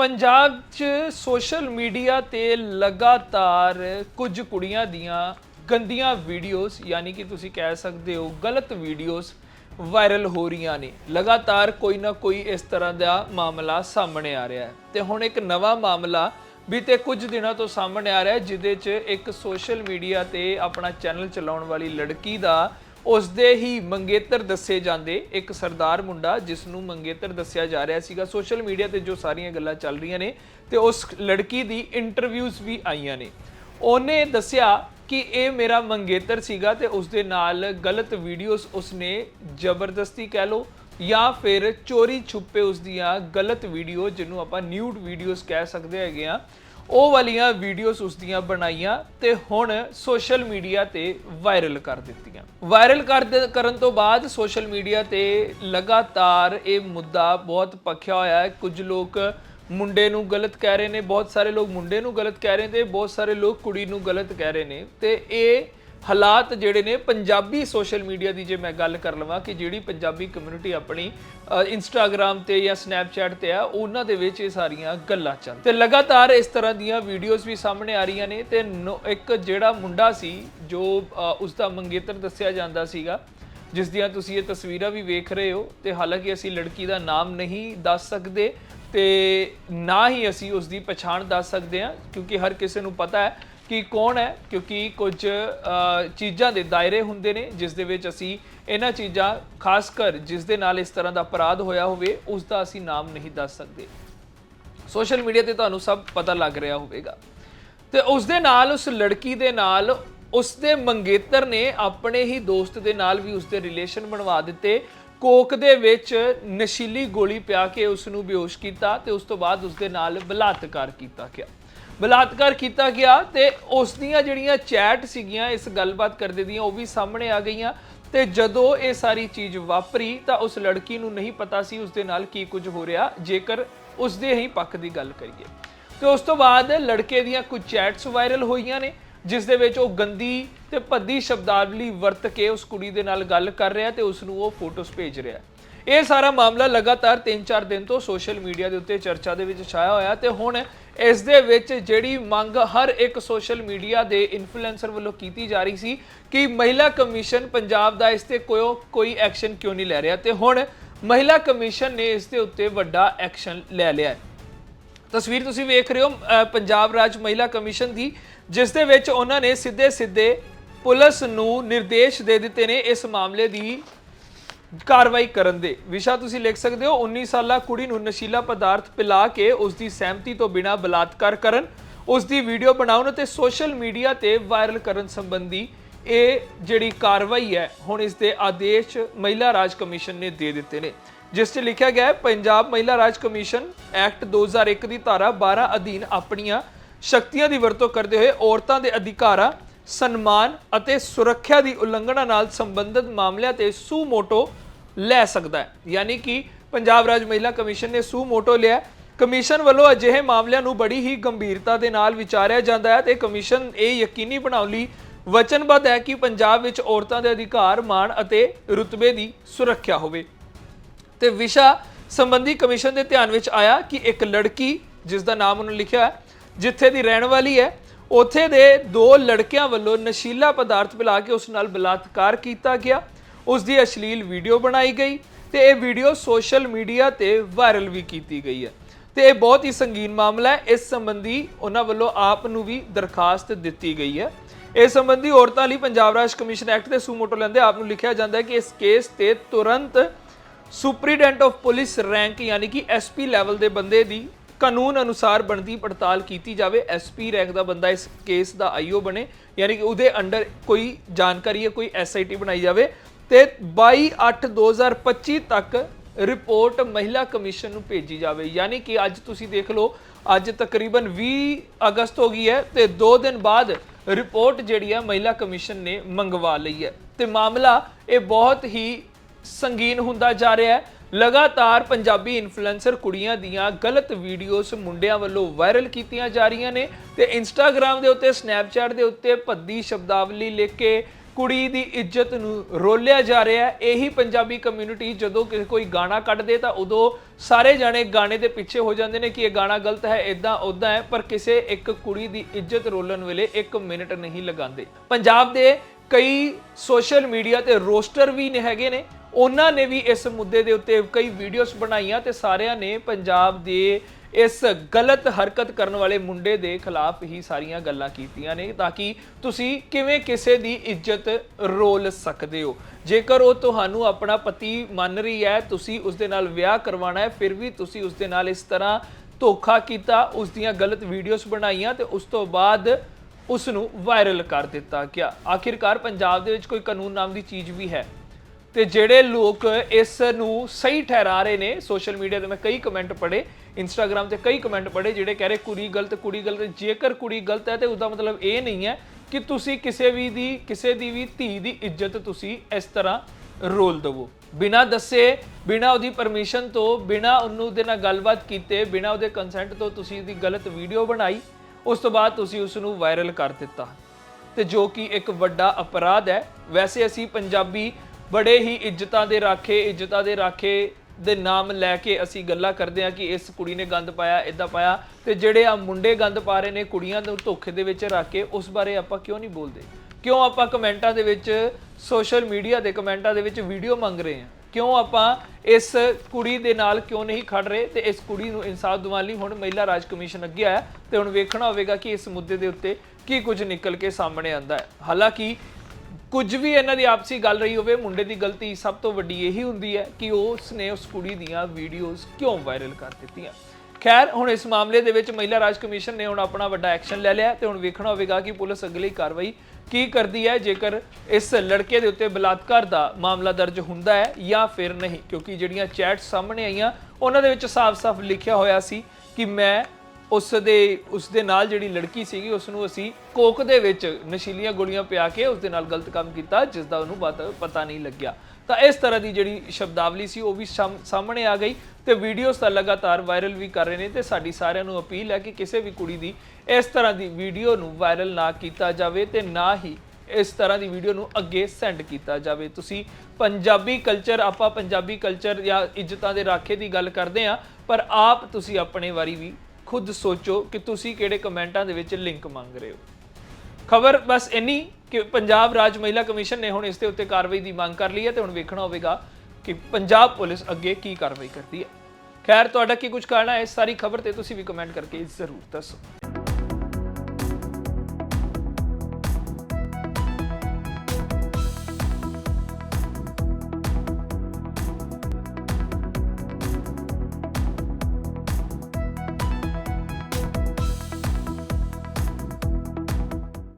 ਪੰਜਾਬ 'ਚ social media ਤੇ ਲਗਾਤਾਰ ਕੁਝ ਕੁੜੀਆਂ ਦੀਆਂ ਗੰਦੀਆਂ ਵੀਡੀਓਜ਼ ਯਾਨੀ ਕਿ ਤੁਸੀਂ ਕਹਿ ਸਕਦੇ ਹੋ ਗਲਤ ਵੀਡੀਓਜ਼ ਵਾਇਰਲ ਹੋ ਰਹੀਆਂ ਨੇ। ਲਗਾਤਾਰ ਕੋਈ ਨਾ ਕੋਈ ਇਸ ਤਰ੍ਹਾਂ ਦਾ ਮਾਮਲਾ ਸਾਹਮਣੇ ਆ ਰਿਹਾ ਹੈ। ਤੇ ਹੁਣ ਇੱਕ ਨਵਾਂ ਮਾਮਲਾ ਬੀਤੇ ਕੁਝ ਦਿਨਾਂ ਤੋਂ ਸਾਹਮਣੇ ਆ ਰਿਹਾ ਹੈ, ਜਿਹਦੇ 'ਚ ਇੱਕ ਸੋਸ਼ਲ ਮੀਡੀਆ ਤੇ ਆਪਣਾ ਚੈਨਲ ਚਲਾਉਣ ਵਾਲੀ ਲੜਕੀ ਦਾ ਉਸਦੇ ਹੀ ਮੰਗੇਤਰ ਦੱਸੇ ਜਾਂਦੇ ਇੱਕ ਸਰਦਾਰ ਮੁੰਡਾ ਜਿਸ ਨੂੰ ਮੰਗੇਤਰ ਦੱਸਿਆ ਜਾ ਰਿਹਾ ਸੀਗਾ ਸੋਸ਼ਲ ਮੀਡੀਆ ਤੇ ਜੋ ਸਾਰੀਆਂ ਗੱਲਾਂ ਚੱਲ ਰਹੀਆਂ ਨੇ ਤੇ ਉਸ ਲੜਕੀ ਦੀ ਇੰਟਰਵਿਊਜ਼ ਵੀ ਆਈਆਂ ਨੇ। ਉਹਨੇ ਦੱਸਿਆ ਕਿ ਇਹ ਮੇਰਾ ਮੰਗੇਤਰ ਸੀਗਾ ਤੇ ਉਸਦੇ ਨਾਲ ਗਲਤ ਵੀਡੀਓਜ਼ ਉਸਨੇ ਜ਼ਬਰਦਸਤੀ ਕਹਿ ਲੋ ਜਾਂ ਫਿਰ ਚੋਰੀ ਛੁਪੇ ਉਸ ਦੀਆਂ ਗਲਤ ਵੀਡੀਓ ਜਿਹਨੂੰ ਆਪਾਂ ਨਿਊਡ ਵੀਡੀਓਜ਼ ਕਹਿ ਸਕਦੇ ਹੈਗੇ ਆ। ਉਹ ਵਾਲੀਆਂ ਵੀਡੀਓਜ਼ ਉਸ ਦੀਆਂ ਬਣਾਈਆਂ ਤੇ ਹੁਣ ਸੋਸ਼ਲ ਮੀਡੀਆ ਤੇ ਵਾਇਰਲ ਕਰ ਦਿੱਤੀਆਂ। ਵਾਇਰਲ ਕਰ ਦੇ- ਕਰਨ ਤੋਂ ਬਾਅਦ ਸੋਸ਼ਲ ਮੀਡੀਆ ਤੇ ਲਗਾਤਾਰ ਇਹ ਮੁੱਦਾ ਬਹੁਤ ਪੱਖਿਆ ਹੋਇਆ ਹੈ। ਕੁਝ ਲੋਕ ਮੁੰਡੇ ਨੂੰ ਗਲਤ ਕਹਿ ਰਹੇ ਨੇ, ਬਹੁਤ ਸਾਰੇ ਲੋਕ ਮੁੰਡੇ ਨੂੰ ਗਲਤ ਕਹਿ ਰਹੇ ਨੇ, ਬਹੁਤ ਸਾਰੇ ਲੋਕ ਕੁੜੀ ਨੂੰ ਗਲਤ ਕਹਿ ਰਹੇ ਨੇ ਤੇ ਇਹ ਹਾਲਾਤ ਜਿਹੜੇ ਨੇ ਪੰਜਾਬੀ ਸੋਸ਼ਲ ਮੀਡੀਆ ਦੀ ਜੇ ਮੈਂ ਗੱਲ ਕਰ ਲਵਾਂ ਕਿ ਜਿਹੜੀ ਪੰਜਾਬੀ ਕਮਿਊਨਿਟੀ ਆਪਣੀ ਇੰਸਟਾਗ੍ਰam ਤੇ ਜਾਂ ਸਨੈਪਚੈਟ ਤੇ ਆ ਉਹਨਾਂ ਦੇ ਵਿੱਚ ਇਹ ਸਾਰੀਆਂ ਗੱਲਾਂ ਚੱਲ ਤੇ ਲਗਾਤਾਰ ਇਸ ਤਰ੍ਹਾਂ ਦੀਆਂ ਵੀਡੀਓਜ਼ ਵੀ ਸਾਹਮਣੇ ਆ ਰਹੀਆਂ ਨੇ ਤੇ ਨੋ- ਇੱਕ ਜਿਹੜਾ ਮੁੰਡਾ ਸੀ ਜੋ ਅ, ਉਸ ਦਾ ਮੰਗੇਤਰ ਦੱਸਿਆ ਜਾਂਦਾ ਸੀਗਾ ਜਿਸ ਦੀਆਂ ਤੁਸੀਂ ਇਹ ਤਸਵੀਰਾਂ ਵੀ ਵੇਖ ਰਹੇ ਹੋ ਤੇ ਹਾਲਾਂਕਿ ਅਸੀਂ ਲੜਕੀ ਦਾ ਨਾਮ ਨਹੀਂ ਦੱਸ ਸਕਦੇ ਤੇ ਨਾ ਹੀ ਅਸੀਂ ਉਸ ਦੀ ਪਛਾਣ ਦੱਸ ਸਕਦੇ ਹਾਂ ਕਿਉਂਕਿ ਹਰ ਕਿਸੇ ਨੂੰ ਪਤਾ ਹੈ ਕਿ ਕੌਣ ਹੈ? ਕਿਉਂਕਿ ਕੁਝ ਚੀਜ਼ਾਂ ਦੇ ਦਾਇਰੇ ਹੁੰਦੇ ਨੇ, ਜਿਸ ਦੇ ਵਿੱਚ ਅਸੀਂ ਇਹਨਾਂ ਚੀਜ਼ਾਂ, ਖਾਸ ਕਰ ਜਿਸ ਦੇ ਨਾਲ ਇਸ ਤਰ੍ਹਾਂ ਦਾ ਅਪਰਾਧ ਹੋਇਆ ਹੋਵੇ, ਉਸ ਦਾ ਅਸੀਂ ਨਾਮ ਨਹੀਂ ਦੱਸ ਸਕਦੇ। ਸੋਸ਼ਲ ਮੀਡੀਆ ਤੇ ਤੁਹਾਨੂੰ ਸਭ ਪਤਾ ਲੱਗ ਰਿਹਾ ਹੋਵੇਗਾ। ਤੇ ਉਸ ਦੇ ਨਾਲ, ਉਸ ਲੜਕੀ ਦੇ ਨਾਲ, ਉਸ ਦੇ ਮੰਗੇਤਰ ਨੇ ਆਪਣੇ ਹੀ ਦੋਸਤ ਦੇ ਨਾਲ ਵੀ ਉਸ ਦੇ ਰਿਲੇਸ਼ਨ ਬਣਵਾ ਦਿੱਤੇ। ਕੋਕ ਦੇ ਵਿੱਚ ਨਸ਼ੀਲੀ ਗੋਲੀ ਪਿਆ ਕੇ ਉਸ ਨੂੰ ਬੇਹੋਸ਼ ਕੀਤਾ ਤੇ ਉਸ ਤੋਂ ਬਾਅਦ ਉਸ ਦੇ ਨਾਲ ਬਲਾਤਕਾਰ ਕੀਤਾ ਗਿਆ। ਬਲਾਤਕਾਰ ਕੀਤਾ ਗਿਆ ਤੇ ਉਸ ਦੀਆਂ ਜਿਹੜੀਆਂ ਚੈਟ ਸੀਗੀਆਂ, ਇਸ ਗੱਲਬਾਤ ਕਰਦੇ ਦੀਆਂ, ਉਹ ਵੀ ਸਾਹਮਣੇ ਆ ਗਈਆਂ। ਤੇ ਜਦੋਂ ਇਹ ਸਾਰੀ ਚੀਜ਼ ਵਾਪਰੀ ਤਾਂ ਉਸ ਲੜਕੀ ਨੂੰ ਨਹੀਂ ਪਤਾ ਸੀ ਉਸ ਦੇ ਨਾਲ ਕੀ ਕੁਝ ਹੋ ਰਿਹਾ, ਜੇਕਰ ਉਸ ਦੇ ਹੀ ਪੱਖ ਦੀ ਗੱਲ ਕਰੀਏ। ਤੇ ਉਸ ਤੋਂ ਬਾਅਦ ਲੜਕੇ ਦੀਆਂ ਕੁਝ ਚੈਟਸ ਵਾਇਰਲ ਹੋਈਆਂ ਨੇ, ਜਿਸ ਦੇ ਵਿੱਚ ਉਹ ਗੰਦੀ ਤੇ ਭੱਦੀ ਸ਼ਬਦਾਵਲੀ ਵਰਤ ਕੇ ਉਸ ਕੁੜੀ ਦੇ ਨਾਲ ਗੱਲ ਕਰ ਰਿਹਾ ਤੇ ਉਸ ਨੂੰ ਉਹ ਫੋਟੋਸ ਭੇਜ ਰਿਹਾ। ਇਹ ਸਾਰਾ ਮਾਮਲਾ ਲਗਾਤਾਰ 3-4 ਦਿਨ ਤੋਂ ਸੋਸ਼ਲ ਮੀਡੀਆ ਦੇ ਉੱਤੇ ਚਰਚਾ ਦੇ ਵਿੱਚ ਛਾਇਆ ਹੋਇਆ ਤੇ ਹੁਣ ਇਸ ਦੇ ਵਿੱਚ ਜਿਹੜੀ ਮੰਗ ਹਰ ਇੱਕ ਸੋਸ਼ਲ ਮੀਡੀਆ ਦੇ ਇਨਫਲੂਐਂਸਰ ਵੱਲੋਂ ਕੀਤੀ ਜਾ ਰਹੀ ਸੀ ਕਿ ਮਹਿਲਾ ਕਮਿਸ਼ਨ ਪੰਜਾਬ ਦਾ ਇਸ ਤੇ ਕੋਈ ਕੋਈ ਐਕਸ਼ਨ ਕਿਉਂ ਨਹੀਂ ਲੈ ਰਿਹਾ ਤੇ ਹੁਣ ਮਹਿਲਾ ਕਮਿਸ਼ਨ ਨੇ ਇਸ ਦੇ ਉੱਤੇ ਵੱਡਾ ਐਕਸ਼ਨ ਲੈ ਲਿਆ ਤਸਵੀਰ ਤੁਸੀਂ ਵੇਖ ਰਹੇ ਹੋ ਪੰਜਾਬ ਰਾਜ ਮਹਿਲਾ ਕਮਿਸ਼ਨ ਦੀ, ਜਿਸ ਦੇ ਵਿੱਚ ਉਹਨਾਂ ਨੇ ਸਿੱਧੇ ਸਿੱਧੇ ਪੁਲਿਸ ਨੂੰ ਨਿਰਦੇਸ਼ ਦੇ ਦਿੱਤੇ ਨੇ ਇਸ ਮਾਮਲੇ ਦੀ ਕਾਰਵਾਈ ਕਰਨ ਦੇ। ਵਿਸ਼ਾ ਤੁਸੀਂ ਲਿਖ ਸਕਦੇ ਹੋ 19 ਸਾਲਾ ਕੁੜੀ ਨੂੰ ਨਸ਼ੀਲਾ ਪਦਾਰਥ ਪਿਲਾ ਕੇ ਉਸ ਦੀ ਸਹਿਮਤੀ ਤੋਂ ਬਿਨਾਂ ਬਲਾਤਕਾਰ ਕਰਨ। ਉਸ ਦੀ ਵੀਡੀਓ ਬਣਾਉਣ ਅਤੇ ਸੋਸ਼ਲ ਮੀਡੀਆ ਤੇ ਵਾਇਰਲ ਕਰਨ ਸੰਬੰਧੀ ਇਹ ਜਿਹੜੀ ਕਾਰਵਾਈ ਹੈ, ਹੁਣ ਇਸ ਦੇ ਆਦੇਸ਼ ਮਹਿਲਾ ਰਾਜ ਕਮਿਸ਼ਨ ਨੇ ਦੇ ਦਿੱਤੇ ਨੇ। ਜਿਸ 'ਚ ਲਿਖਿਆ ਗਿਆ ਹੈ, ਪੰਜਾਬ ਮਹਿਲਾ ਰਾਜ ਕਮਿਸ਼ਨ ਐਕਟ 2001 ਦੀ ਧਾਰਾ 12 ਅਧੀਨ ਆਪਣੀਆਂ ਸ਼ਕਤੀਆਂ ਦੀ ਵਰਤੋਂ ਕਰਦੇ ਹੋਏ ਔਰਤਾਂ ਦੇ ਅਧਿਕਾਰਾਂ ਸਨਮਾਨ ਅਤੇ ਸੁਰੱਖਿਆ ਦੀ ਉਲੰਘਣਾ ਨਾਲ ਸੰਬੰਧਿਤ ਮਾਮਲਿਆਂ ਤੇ ਸੂ ਮੋਟੋ ਲੈ ਸਕਦਾ ਹੈ। ਯਾਨੀ ਕਿ ਪੰਜਾਬ ਰਾਜ ਮਹਿਲਾ ਕਮਿਸ਼ਨ ਨੇ ਸੂ ਮੋਟੋ ਲਿਆ ਕਮਿਸ਼ਨ ਵੱਲੋਂ ਅਜਿਹੇ ਮਾਮਲਿਆਂ ਨੂੰ ਬੜੀ ਹੀ ਗੰਭੀਰਤਾ ਦੇ ਨਾਲ ਵਿਚਾਰਿਆ ਜਾਂਦਾ ਹੈ ਤੇ ਕਮਿਸ਼ਨ ਇਹ ਯਕੀਨੀ ਬਣਾਉਣ ਲਈ ਵਚਨਬੱਧ ਹੈ ਕਿ ਪੰਜਾਬ ਵਿੱਚ ਔਰਤਾਂ ਦੇ ਅਧਿਕਾਰ ਮਾਣ ਅਤੇ ਰੁਤਬੇ ਦੀ ਸੁਰੱਖਿਆ ਹੋਵੇ। ਤੇ ਵਿਸ਼ਾ ਸੰਬੰਧੀ ਕਮਿਸ਼ਨ ਦੇ ਧਿਆਨ ਵਿੱਚ ਆਇਆ ਕਿ ਇੱਕ ਲੜਕੀ ਜਿਸ ਦਾ ਨਾਮ ਉਹਨੇ ਲਿਖਿਆ ਹੈ, ਜਿੱਥੇ ਦੀ ਰਹਿਣ ਵਾਲੀ ਹੈ ਉੱਥੇ ਦੇ ਦੋ ਲੜਕਿਆਂ ਵੱਲੋਂ ਨਸ਼ੀਲਾ ਪਦਾਰਥ ਪਿਲਾ ਕੇ ਉਸ ਨਾਲ ਬਲਾਤਕਾਰ ਕੀਤਾ ਗਿਆ। ਉਸ ਦੀ ਅਸ਼ਲੀਲ ਵੀਡੀਓ ਬਣਾਈ ਗਈ ਤੇ ਇਹ ਵੀਡੀਓ ਸੋਸ਼ਲ ਮੀਡੀਆ ਤੇ ਵਾਇਰਲ ਵੀ ਕੀਤੀ ਗਈ ਹੈ। ਤੇ ਇਹ ਬਹੁਤ ਹੀ ਸੰਗੀਨ ਮਾਮਲਾ ਹੈ। ਇਸ ਸੰਬੰਧੀ ਉਹਨਾਂ ਵੱਲੋਂ ਆਪ ਨੂੰ ਵੀ ਦਰਖਾਸਤ ਦਿੱਤੀ ਗਈ ਹੈ। ਇਸ ਸੰਬੰਧੀ ਔਰਤਾਂ ਲਈ ਪੰਜਾਬ ਰਾਜ ਕਮਿਸ਼ਨ ਐਕਟ ਦੇ ਸੂਮੋਟੋ ਲੈਂਦੇ ਆਪ ਨੂੰ ਲਿਖਿਆ ਜਾਂਦਾ ਹੈ ਕਿ ਇਸ ਕੇਸ ਤੇ ਤੁਰੰਤ ਸੁਪਰੀਡੈਂਟ ਆਫ ਪੁਲਿਸ ਰੈਂਕ ਯਾਨੀ ਕਿ ਐਸਪੀ ਲੈਵਲ ਦੇ ਬੰਦੇ ਦੀ ਕਾਨੂੰਨ ਅਨੁਸਾਰ ਬਣਦੀ ਪੜਤਾਲ ਕੀਤੀ ਜਾਵੇ ਐਸਪੀ ਰੈਂਕ ਦਾ ਬੰਦਾ ਇਸ ਕੇਸ ਦਾ ਆਈਓ ਬਣੇ, ਯਾਨੀ ਕਿ ਉਹਦੇ ਅੰਡਰ ਕੋਈ ਜਾਣਕਾਰੀ ਹੈ ਕੋਈ ਐਸਆਈਟੀ ਬਣਾਈ ਜਾਵੇ ਤੇ 22/8/2025 ਤੱਕ ਰਿਪੋਰਟ ਮਹਿਲਾ ਕਮਿਸ਼ਨ ਨੂੰ ਭੇਜੀ ਜਾਵੇ। ਯਾਨੀ ਕਿ ਅੱਜ ਤੁਸੀਂ ਦੇਖ ਲਓ, ਅੱਜ ਤਕਰੀਬਨ 20 ਅਗਸਤ ਹੋ ਗਈ ਹੈ ਤੇ 2 ਦਿਨ ਬਾਅਦ ਰਿਪੋਰਟ ਜਿਹੜੀ ਹੈ ਮਹਿਲਾ ਕਮਿਸ਼ਨ ਨੇ ਮੰਗਵਾ ਲਈ ਹੈ। ਤੇ ਮਾਮਲਾ ਇਹ ਬਹੁਤ ਹੀ ਸੰਗੀਨ ਹੁੰਦਾ ਜਾ ਰਿਹਾ ਹੈ। ਲਗਾਤਾਰ ਪੰਜਾਬੀ ਇਨਫਲੂਐਂਸਰ ਕੁੜੀਆਂ ਦੀਆਂ ਗਲਤ ਵੀਡੀਓਜ਼ ਮੁੰਡਿਆਂ ਵੱਲੋਂ ਵਾਇਰਲ ਕੀਤੀਆਂ ਜਾ ਰਹੀਆਂ ਨੇ ਤੇ ਇੰਸਟਾਗ੍ਰam ਦੇ ਉੱਤੇ ਸਨੈਪਚੈਟ ਦੇ ਉੱਤੇ ਭੱਦੀ ਸ਼ਬਦਾਵਲੀ ਲਿਖ ਕੇ ਕੁੜੀ ਦੀ ਇੱਜ਼ਤ ਨੂੰ ਰੋਲਿਆ ਜਾ ਰਿਹਾ ਹੈ। ਇਹੀ ਪੰਜਾਬੀ ਕਮਿਊਨਿਟੀ ਜਦੋਂ ਕੋਈ ਗਾਣਾ ਕੱਢਦੇ ਤਾਂ ਉਦੋਂ ਸਾਰੇ ਜਾਣੇ ਗਾਣੇ ਦੇ ਪਿੱਛੇ ਹੋ ਜਾਂਦੇ ਨੇ ਕਿ ਇਹ ਗਾਣਾ ਗਲਤ ਹੈ ਇਦਾਂ ਉਦਾਂ ਹੈ, ਪਰ ਕਿਸੇ ਇੱਕ ਕੁੜੀ ਦੀ ਇੱਜ਼ਤ ਰੋਲਣ ਵੇਲੇ 1 ਮਿੰਟ ਨਹੀਂ ਲਗਾਉਂਦੇ। ਪੰਜਾਬ ਦੇ ਕਈ ਸੋਸ਼ਲ ਮੀਡੀਆ ਤੇ ਰੋਸਟਰ ਵੀ ਨੇ ਹੈਗੇ ਨੇ। ਉਹਨਾਂ ਨੇ ਵੀ ਇਸ ਮੁੱਦੇ ਦੇ ਉੱਤੇ ਕਈ ਵੀਡੀਓਜ਼ ਬਣਾਈਆਂ ਤੇ ਸਾਰਿਆਂ ਨੇ ਪੰਜਾਬ ਦੇ ਇਸ ਗਲਤ ਹਰਕਤ ਕਰਨ ਵਾਲੇ ਮੁੰਡੇ ਦੇ ਖਿਲਾਫ ਹੀ ਸਾਰੀਆਂ ਗੱਲਾਂ ਕੀਤੀਆਂ ਨੇ ਤਾਂ ਕਿ ਤੁਸੀਂ ਕਿਵੇਂ ਕਿਸੇ ਦੀ ਇੱਜ਼ਤ ਰੋਲ ਸਕਦੇ ਹੋ। ਜੇਕਰ ਉਹ ਤੁਹਾਨੂੰ ਆਪਣਾ ਪਤੀ ਮੰਨ ਰਹੀ ਹੈ, ਤੁਸੀਂ ਉਸ ਦੇ ਨਾਲ ਵਿਆਹ ਕਰਵਾਉਣਾ ਹੈ, ਫਿਰ ਵੀ ਤੁਸੀਂ ਉਸ ਦੇ ਨਾਲ ਇਸ ਤਰ੍ਹਾਂ ਧੋਖਾ ਕੀਤਾ, ਉਸ ਦੀਆਂ ਗਲਤ ਵੀਡੀਓਜ਼ ਬਣਾਈਆਂ ਤੇ ਉਸ ਤੋਂ ਬਾਅਦ ਉਸ ਨੂੰ ਵਾਇਰਲ ਕਰ ਦਿੱਤਾ ਗਿਆ। ਆਖਿਰਕਾਰ ਪੰਜਾਬ ਦੇ ਵਿੱਚ ਕੋਈ ਕਾਨੂੰਨ ਨਾਮ ਦੀ ਚੀਜ਼ ਵੀ ਹੈ। ਤੇ ਜਿਹੜੇ ਲੋਕ ਇਸ ਨੂੰ ਸਹੀ ਠਹਿਰਾ ਰਹੇ ਨੇ ਸੋਸ਼ਲ ਮੀਡੀਆ ਤੇ ਮੈਂ ਕਈ ਕਮੈਂਟ ਪੜ੍ਹੇ ਇੰਸਟਾਗ੍ਰam ਤੇ ਕਈ ਕਮੈਂਟ ਪੜ੍ਹੇ ਜਿਹੜੇ ਕਹਿ ਰਹੇ ਕੁੜੀ ਗਲਤ ਕੁੜੀ ਗਲਤ, ਜੇਕਰ ਕੁੜੀ ਗਲਤ ਹੈ ਤੇ ਉਹਦਾ ਮਤਲਬ ਇਹ ਨਹੀਂ ਹੈ ਕਿ ਤੁਸੀਂ ਕਿਸੇ ਵੀ ਦੀ, ਕਿਸੇ ਦੀ ਵੀ ਧੀ ਦੀ ਇੱਜ਼ਤ ਤੁਸੀਂ ਇਸ ਤਰ੍ਹਾਂ ਰੋਲ ਦਵੋ। ਬਿਨਾ ਦੱਸੇ, ਬਿਨਾ ਉਹਦੀ ਪਰਮਿਸ਼ਨ ਤੋਂ, ਬਿਨਾ ਉਹਨੂੰ ਦੇ ਨਾਲ ਗੱਲਬਾਤ ਕੀਤੇ, ਬਿਨਾ ਉਹਦੇ ਕੰਸੈਂਟ ਤੋਂ ਤੁਸੀਂ ਦੀ ਗਲਤ ਵੀਡੀਓ ਬਣਾਈ, ਉਸ ਤੋਂ ਬਾਅਦ ਤੁਸੀਂ ਉਸ ਨੂੰ ਵਾਇਰਲ ਕਰ ਦਿੱਤਾ। ਤੇ ਜੋ ਕਿ ਇੱਕ ਵੱਡਾ ਅਪਰਾਧ ਹੈ। ਵੈਸੇ ਅਸੀਂ ਪੰਜਾਬੀ ਬੜੇ ਹੀ ਇੱਜ਼ਤਾਂ ਦੇ ਰਾਖੇ, ਇੱਜ਼ਤਾਂ ਦੇ ਰਾਖੇ ਦੇ ਨਾਮ ਲੈ ਕੇ ਅਸੀਂ ਗੱਲਾਂ ਕਰਦੇ ਹਾਂ ਕਿ ਇਸ ਕੁੜੀ ਨੇ ਗੰਦ ਪਾਇਆ ਇਦਾਂ ਪਾਇਆ ਤੇ ਜਿਹੜੇ ਆ ਮੁੰਡੇ ਗੰਦ ਪਾ ਰਹੇ ਨੇ ਕੁੜੀਆਂ ਨੂੰ ਧੋਖੇ ਦੇ ਵਿੱਚ ਰੱਖ ਕੇ ਉਸ ਬਾਰੇ ਆਪਾਂ ਕਿਉਂ ਨਹੀਂ ਬੋਲਦੇ? ਕਿਉਂ ਆਪਾਂ ਕਮੈਂਟਾਂ ਦੇ ਵਿੱਚ, ਸੋਸ਼ਲ ਮੀਡੀਆ ਦੇ ਕਮੈਂਟਾਂ ਦੇ ਵਿੱਚ ਵੀਡੀਓ ਮੰਗ ਰਹੇ ਹਾਂ? ਕਿਉਂ ਆਪਾਂ ਇਸ ਕੁੜੀ ਦੇ ਨਾਲ ਕਿਉਂ ਨਹੀਂ ਖੜ ਰਹੇ ਤੇ ਇਸ ਕੁੜੀ ਨੂੰ ਇਨਸਾਫ ਦਿਵਾਉਣ ਲਈ ਹੁਣ ਮਹਿਲਾ ਰਾਜ ਕਮਿਸ਼ਨ ਅੱਗੇ ਆਇਆ ਤੇ ਹੁਣ ਵੇਖਣਾ ਹੋਵੇਗਾ ਕਿ ਇਸ ਮੁੱਦੇ ਦੇ ਉੱਤੇ ਕੀ ਕੁਝ ਨਿਕਲ ਕੇ ਸਾਹਮਣੇ ਆਂਦਾ ਹੈ। ਹਾਲਾਂਕਿ ਕੁਝ ਵੀ ਇਹਨਾਂ ਦੀ ਆਪਸੀ ਗੱਲ ਰਹੀ ਹੋਵੇ, ਮੁੰਡੇ ਦੀ ਗਲਤੀ ਸਭ ਤੋਂ ਵੱਡੀ ਇਹੀ ਹੁੰਦੀ ਹੈ ਕਿ ਉਸ ਨੇ ਉਸ ਕੁੜੀ ਦੀਆਂ ਵੀਡੀਓਜ਼ ਕਿਉਂ ਵਾਇਰਲ ਕਰ ਦਿੱਤੀਆਂ। ਖੈਰ, ਹੁਣ ਇਸ ਮਾਮਲੇ ਦੇ ਵਿੱਚ ਮਹਿਲਾ ਰਾਜ ਕਮਿਸ਼ਨ ਨੇ ਹੁਣ ਆਪਣਾ ਵੱਡਾ ਐਕਸ਼ਨ ਲੈ ਲਿਆ ਤੇ ਹੁਣ ਵੇਖਣਾ ਹੋਵੇਗਾ ਕਿ ਪੁਲਿਸ ਅਗਲੀ ਕਾਰਵਾਈ ਕੀ ਕਰਦੀ ਹੈ, ਜੇਕਰ ਇਸ ਲੜਕੇ ਦੇ ਉੱਤੇ ਬਲਾਤਕਾਰ ਦਾ ਮਾਮਲਾ ਦਰਜ ਹੁੰਦਾ ਹੈ ਜਾਂ ਫਿਰ ਨਹੀਂ। ਕਿਉਂਕਿ ਜਿਹੜੀਆਂ ਚੈਟਸ ਸਾਹਮਣੇ ਆਈਆਂ, ਉਹਨਾਂ ਦੇ ਵਿੱਚ ਸਾਫ਼-ਸਾਫ਼ ਲਿਖਿਆ ਹੋਇਆ ਸੀ ਕਿ ਮੈਂ ਉਸ ਦੇ ਉਸ ਦੇ ਨਾਲ ਜਿਹੜੀ ਲੜਕੀ ਸੀਗੀ ਉਸ ਨੂੰ ਅਸੀਂ ਕੋਕ ਦੇ ਵਿੱਚ ਨਸ਼ੀਲੀਆਂ ਗੋਲੀਆਂ ਪਿਆ ਕੇ ਉਸ ਦੇ ਨਾਲ ਗਲਤ ਕੰਮ ਕੀਤਾ ਜਿਸ ਦਾ ਉਹਨੂੰ ਪਤਾ ਪਤਾ ਨਹੀਂ ਲੱਗਿਆ। ਤਾਂ ਇਸ ਤਰ੍ਹਾਂ ਦੀ ਜਿਹੜੀ ਸ਼ਬਦਾਵਲੀ ਸੀ, ਉਹ ਵੀ ਸਾਹਮ- ਸਾਹਮਣੇ ਆ ਗਈ ਤੇ ਵੀਡੀਓਜ਼ ਤਾਂ ਲਗਾਤਾਰ ਵਾਇਰਲ ਵੀ ਕਰ ਰਹੇ ਨੇ ਤੇ ਸਾਡੀ ਸਾਰਿਆਂ ਨੂੰ ਅਪੀਲ ਹੈ ਕਿ ਕਿਸੇ ਵੀ ਕੁੜੀ ਦੀ ਇਸ ਤਰ੍ਹਾਂ ਦੀ ਵੀਡੀਓ ਨੂੰ ਵਾਇਰਲ ਨਾ ਕੀਤਾ ਜਾਵੇ ਤੇ ਨਾ ਹੀ ਇਸ ਤਰ੍ਹਾਂ ਦੀ ਵੀਡੀਓ ਨੂੰ ਅੱਗੇ ਸੈਂਡ ਕੀਤਾ ਜਾਵੇ। ਤੁਸੀਂ ਪੰਜਾਬੀ ਕਲਚਰ ਆਪਾਂ ਪੰਜਾਬੀ ਕਲਚਰ ਜਾਂ ਇੱਜ਼ਤਾਂ ਦੇ ਰਾਖੇ ਦੀ ਗੱਲ ਕਰਦੇ ਆ ਪਰ ਆਪ ਤੁਸੀਂ ਆਪਣੇ ਵਾਰੀ ਵੀ ਖੁਦ ਸੋਚੋ ਕਿ ਤੁਸੀਂ ਕਿਹੜੇ ਕਮੈਂਟਾਂ ਦੇ ਵਿੱਚ ਲਿੰਕ ਮੰਗ ਰਹੇ ਹੋ। ਖਬਰ ਬਸ ਇੰਨੀ ਕਿ ਪੰਜਾਬ ਰਾਜ ਮਹਿਲਾ ਕਮਿਸ਼ਨ ਨੇ ਹੁਣ ਇਸ ਦੇ ਉੱਤੇ ਕਾਰਵਾਈ ਦੀ ਮੰਗ ਕਰ ਲਈ ਹੈ ਤੇ ਹੁਣ ਵੇਖਣਾ ਹੋਵੇਗਾ ਕਿ ਪੰਜਾਬ ਪੁਲਿਸ ਅੱਗੇ ਕੀ ਕਾਰਵਾਈ ਕਰਦੀ ਹੈ। ਖੈਰ, ਤੁਹਾਡਾ ਕੀ ਕੁਝ ਕਹਿਣਾ ਹੈ? ਇਸ ਸਾਰੀ ਖਬਰ ਤੇ ਤੁਸੀਂ ਵੀ ਕਮੈਂਟ ਕਰਕੇ ਜ਼ਰੂਰ ਦੱਸੋ।